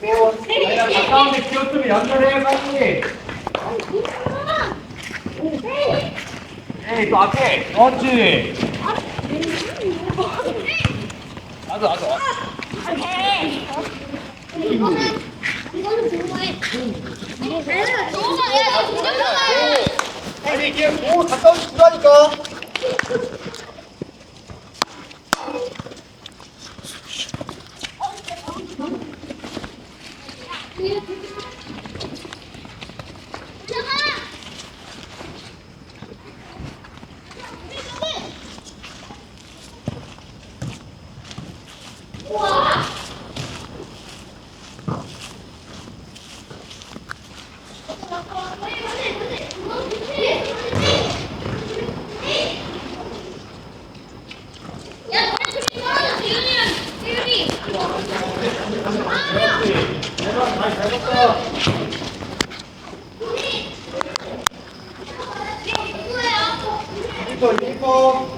그냥 가까운데 비었으면 연결해 빨리. 에이 또 앞에. 그렇지. 맞아 맞아. 아니 이게 뭐 가까운 구라니까. 이거.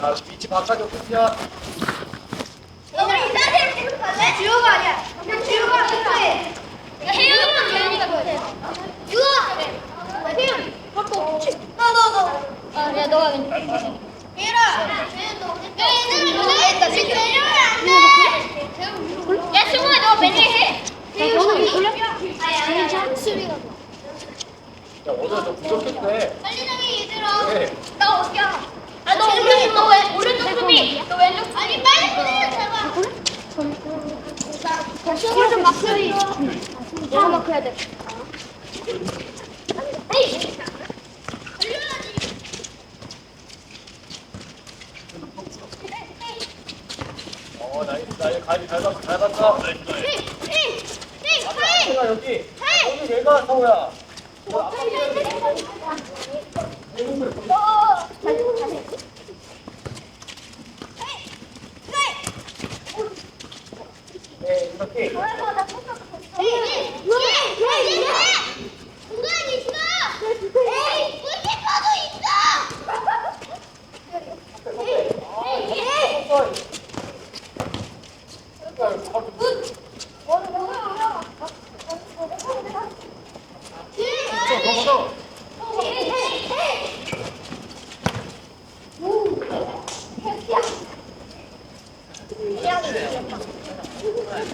자 위치 바꿔줘 끝이야. 지호가 아니야. 그냥 지호가 못해. 혜연이랑 재현이가 못해. 유아. 혜연. 갖고. 너, 너, 너. 아, 야, 너가 왼쪽. 얘라. 얘는 못해. 지금 내려오면 안 돼. 야, 승우야, 너 맨날 해. 너는 돌려? 아니, 장수리가. 야 오늘 좀 부족했대. 빨리 정해, 얘들아. 네. 나 어디야? 아, 너 오른쪽, 너 왼, 오른쪽 수비. 너 왼쪽. 아니, 빨리 보내요, 제발. 시험을 좀 막혀야지. 내가 막혀야 돼. 에이! 걸려야지. 어 가지 잘 봤어 잘! 에이! 앞에가 여기. 여기 얘가 성우야. 네 이렇게. 골키퍼도 있어! 에이! 에이! 넘어서.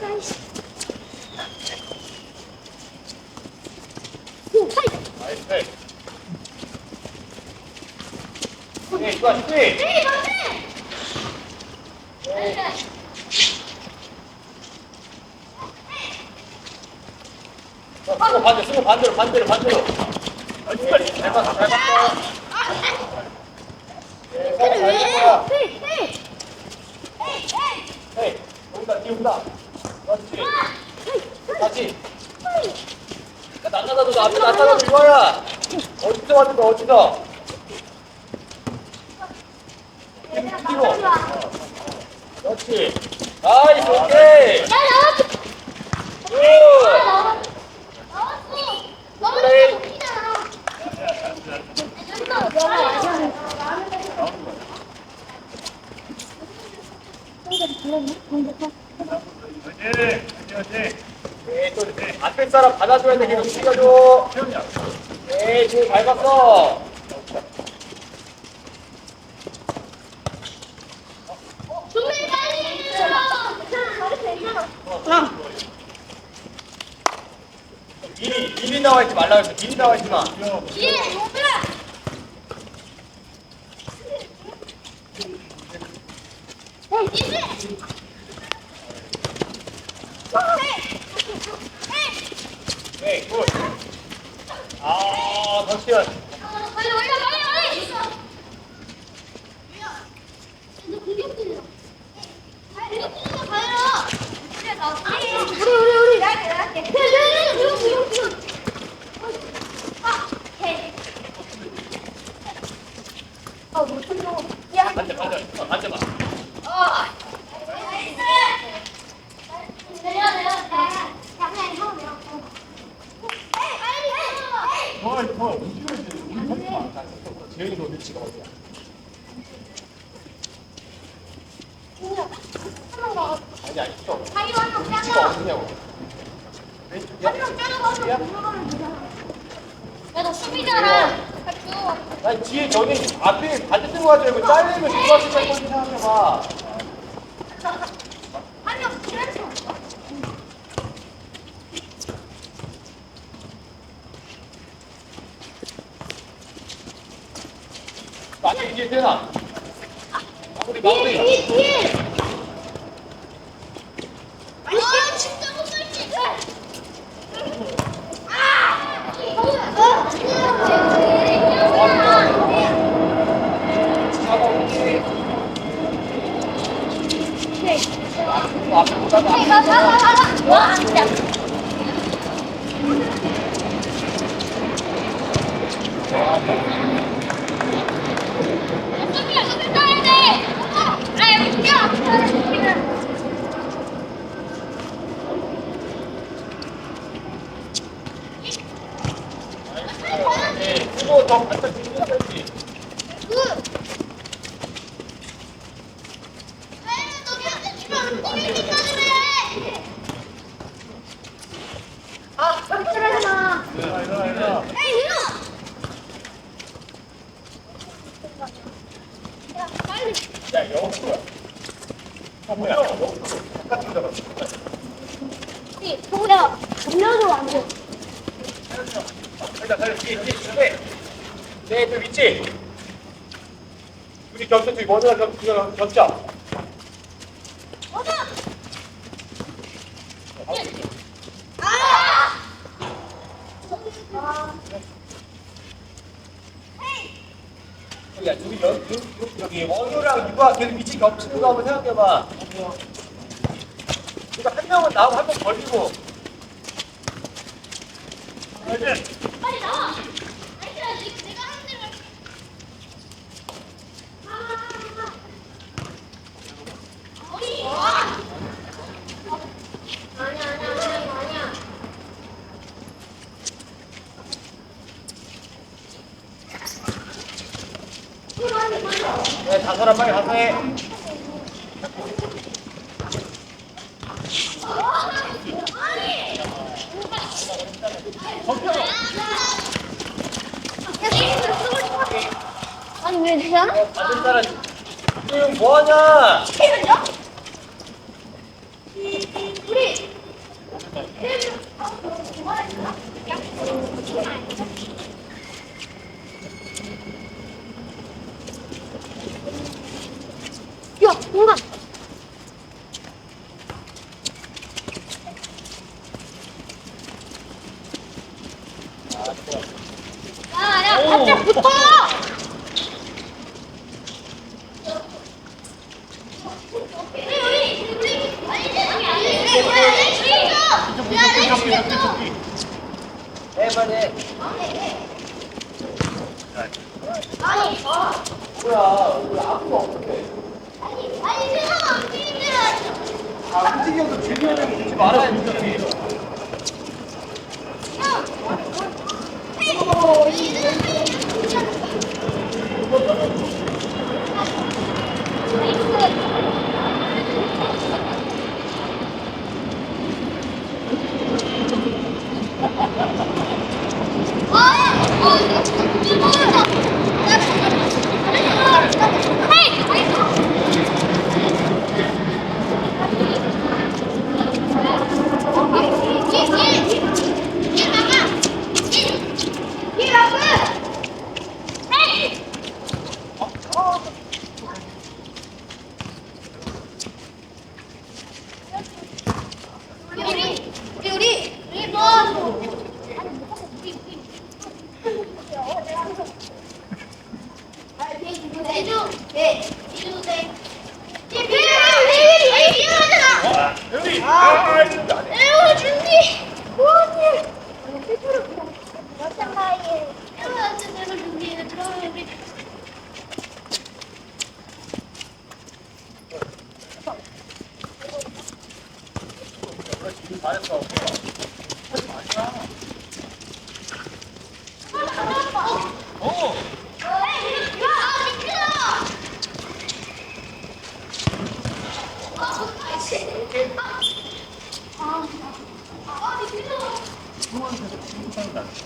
나이스. 네 좋아 네. 어, 쓰고 반대, 쓰고 반대로, 반대로. 잘 봤어, 잘 봤어. 네, 잘 봤어. 헤이, 여기다, 띄운다. 그렇지. 다시. 야, 나가다도 너 앞에 나타나도 이거야. 어디서 왔는데, 어디서? 뒤로. 그렇지. 나이스, 오케이. 굿. 네, 또 앞에 사람 받아줘야 돼. 계속 숙여줘. 네, 지금 밟았어. 미리, 미리 나와 있지 말라 그랬어. 미리 나와 있지 마. 네, 아, 덕시현. 빨리 올려 빨리 빨리 너 공격팀이야 공격팀으로 가요 그래 나 우리 우리 우리 나갈게 나갈게 그래 그래 그래 지금 지금 지금 아 오케이 어못 들어 야 반대, 반대. 어, 반대 봐. 어 나이스 위치가 어디야? 아니 또 자기로 한명 위치가 잘라. 어디냐고 왼쪽이야? 한명 잘라서 들어가면 되잖아. 야, 너 수비잖아. 주. 아니 뒤에 저기 앞에 반대쪽으로 가지 말고 잘리면 쓸 건지 생각해봐 한명 잘라. 마무리 이제 되나? 마무리 뒤에, 마무리 뒤에, 뒤에. 아, 진짜 못 살지. 아! 어, 잡아올게 앞으로 앞에 보다가 가, 가, 가, 가. 와, 진짜. 수비야, 수비 따야 돼. 아, 여기 뛰어. 네, 그거 더 갖다 주면 되지 그. 아니, 너 편집 주면 움직이니까 그래. 아, 깜짝하지 마. 일어나 일어나 일어나 에이, 일어. 야, 빨리. 야 영수야 아 뭐야 영수 바깥으로 잡았어 이, 동우야, 돌려줘 안 돼. 일단 달려 뒤에 뒤에 뒤에 네그 위치 겹. 아! 아. 야 둘이 여, 여, 여, 여기 원효랑 유가 계속 위치 겹치는 거 한번 생각해봐 그러니까 한 명은 나오고 한 명 걸리고 나와. 아이들아, 지금 내가 하는 대로. 아. 어디? 아. 아니야, 아니야, 아니야, 아니야. 빨리, 빨리. 네 다섯라 빨리 가서 해 아니 왜 되잖아? 받은 사람 지금 뭐하냐 태는요? 우리 야, 공간. 야, 야, 바짝 붙어! 해 빨리 해 뭐야 우리 아무도 없는데 아 주변에 묻지 말아야 우리 우리 우리 우리 우리 뭐 해줘. 네. 해줘도 돼. 얘 왜, 왜, 왜, 왜 이러잖아. 여기 아 이거 안 해. 에어 준비. 뭐하니? 잠깐만. 에어 내가 준비해. 들어가면 우리. 잘했어 어 에이, 야!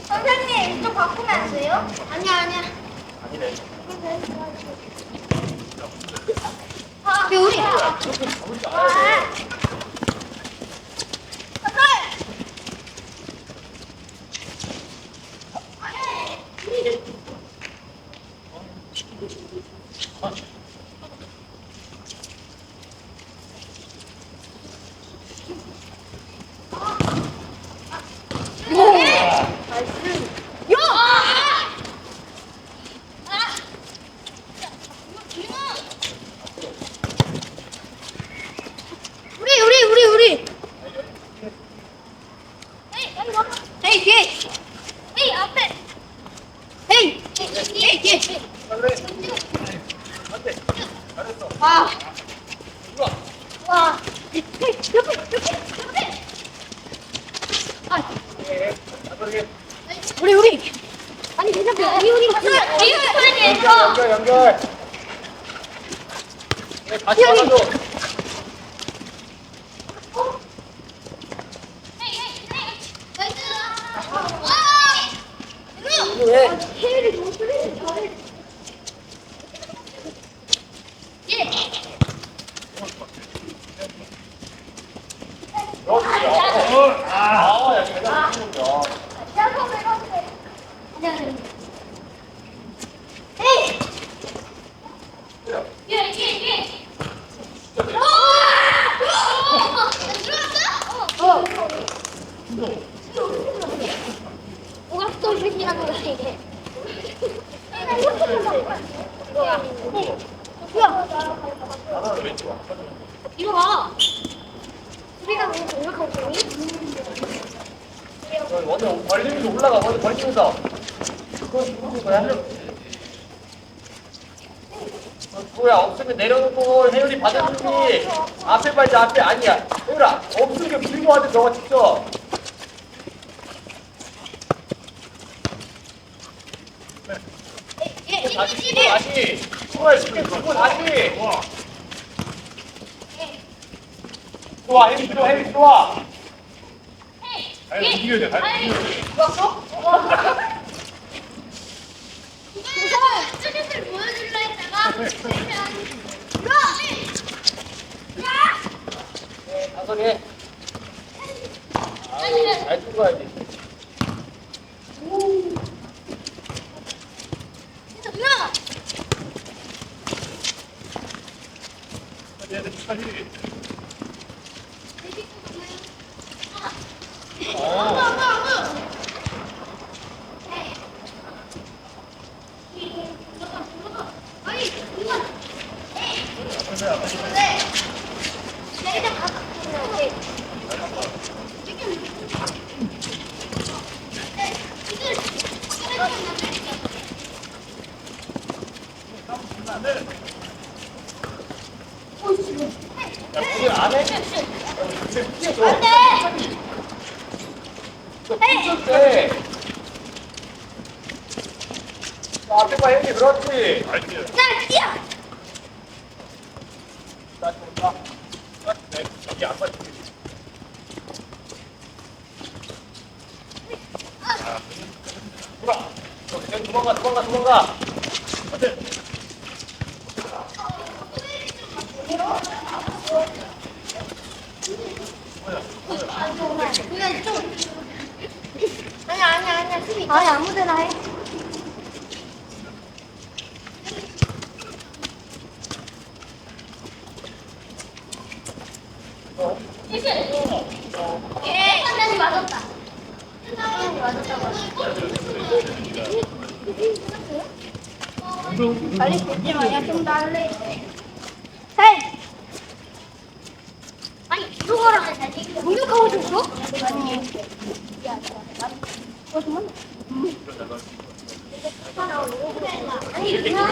선생님, 좀 바꾸면 안 돼요? 아니야, 아니야. 아니네. 아, 우리. 아, 우리 알아야 돼. 우리, 우리, 우리, 우리. 헤이, 뒤에. 헤이, 앞에. 헤이, 헤이, 뒤에. 그래. 안 돼. 잘했어. 와, 좋아. 와. 옆에, 옆에, 옆에. 아. 우리, 우리. 아니, 괜찮아. 우리, 우리. 이거 연결, 연결, 연결. 네, 다시 받아줘. 이거 왜? 헤이를 너무 플레이 잘해. 예. 그렇지. 어, 아, 야, 잘 잡았습니다. 헤이. 예, 예, 예. 어. 뭐가 또 생기는 거야 이게? 야, 하나는 왼쪽 와. 이리 와. 우리가 왜 공격하고 있니? 어, 먼저 벌리면서 올라가, 먼저 벌리면서. 그거 누구인 거야? 어, 누구야? 없으면 내려놓고 혜율이 받아주니. 앞에 말지, 앞에 아니야. 혜율아, 없으면 밀고 하든 너가 직접. 예, 다시, 치고 다시. 정말 쉽게 치고 다시. 좋아, 혜율이 좋아, 혜율이 좋아. 아니, 움직여야 돼. 아니, 좋았어? 그거 스트레스를 보여주려 했다가 네, 다섯이. 아유, 잘! 네. 네. 네, 지금 야, 우리 안 해? 줘. 안 돼! 너 붙였대. 자, 앞에 봐, 혜율이. 그렇지. 자, 뛰어! 다시 온다. 네, 여기 안 맞지. 돌아. 그냥 좀. 아니, 아니, 아니, 수비. 아니, 아무 데나 해. 예, 판단이 맞았다. 판단이 맞았다. 빨리 보지 마야 좀 달래. 헤이! 아니, 이거를 공격하고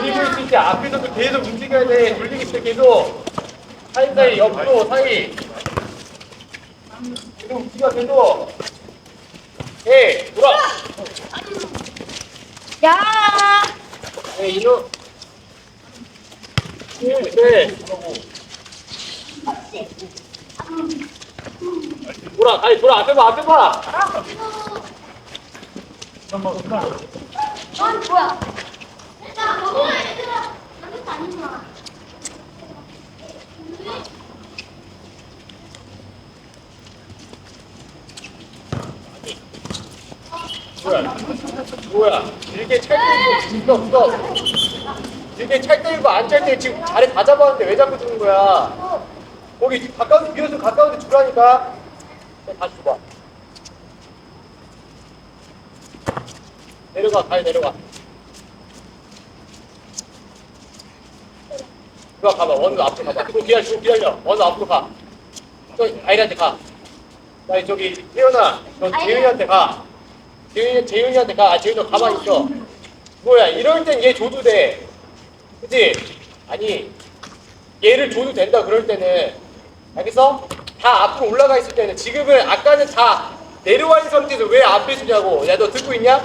그림을 쓸때 앞에서 도 계속 움직여야 돼. 돌리기 때 계속. 사이사이, 옆으로, 사이. 계속 움직여, 계속. 예, 돌아. 야! 네, 이로. 네, 네. 돌아, 아니 돌아 앞에 봐, 앞에 봐. 넌 뭐야? 나 먹어야 얘들아. 나도 아니구나. 뭐야? 뭐야? 길게 찰 때리고 있어, 없어. 길게 찰 때리고 안 찰 때 지금 자리 다 잡았는데 왜 자꾸 주는 거야? 거기 가까운 데 비어서 가까운 데 주라니까. 다시 줘봐. 내려가, 가야 내려가. 이거 가봐, 원우 앞으로 가봐. 또 기다려, 또 기다려. 원우 앞으로 가. 또 아이한테 가. 나 저기 태연아, 너 재윤이한테 가. 재윤이, 재윤이한테 가. 아, 재윤이 너 가만히 있어. 뭐야, 이럴 땐 얘 줘도 돼. 그치? 아니, 얘를 줘도 된다, 그럴 때는. 알겠어? 다 앞으로 올라가 있을 때는. 지금은, 아까는 다 내려와 있는 상태에서 왜 앞에 주냐고. 야, 너 듣고 있냐?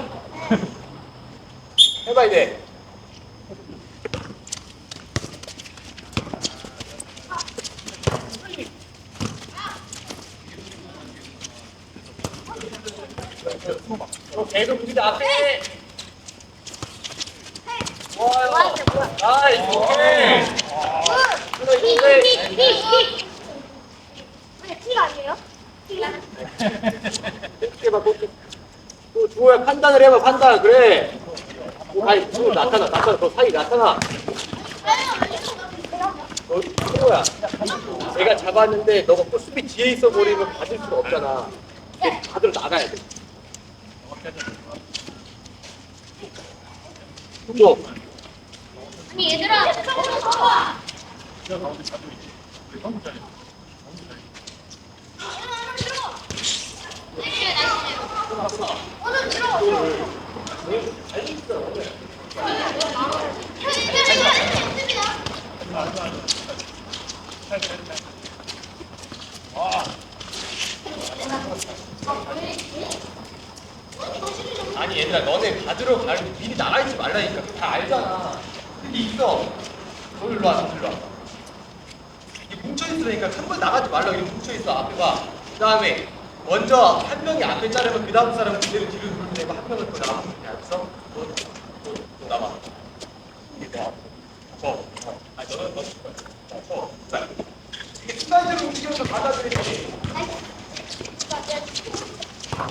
해봐, 이제. 너 계속 우리가 앞에. 오케이. 또, 또 주호야 판단을 해봐, 판단. 그래. 아니, 주호 나타나, 나타나. 너 사이 나타나. 너, 주호야. 내가 잡았는데 너가 또 수비 뒤에 있어 버리면 받을 수가 없잖아. 걔 받으러 나가야 돼. 또, 아니 얘들아. 오늘 들어. 아니 얘들아 너네 받으러 가는데 미리 나가 있지 말라니까. 다 알잖아. 있어. 너 일로 와, 너 일로 와. 이게 뭉쳐있으니까 한 번 나가지 말라고 이렇게 뭉쳐있어 앞에 봐그 다음에 먼저 한 명이 앞에 자르면 그 다음 사람은 그대로 뒤로 돌면 되고 한 명은 더 나가면 돼. 알았어? 너, 너, 너 이거 봐. 쳐 어. 아니 너는 너 자, 쳐 자. 이게 순간적으로 움직이면서 받아들이지. 네, 잘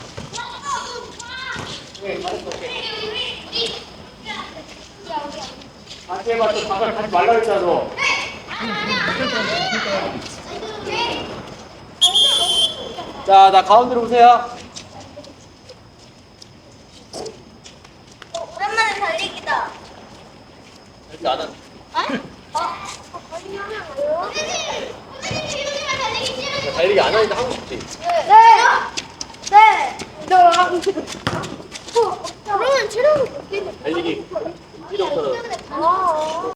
다시 해봐 또 방을 가지 말라 했잖아 너 자, 나 가운데로 오세요. 오랜만에 달리기다. 이렇게 안 한. 선생님, 선생님 지금이랑 달리기? 달리기 안 하는데 하고 싶지. 네. 네. 싶어. 그러면 체력을 못 달리기. 이렇게 아.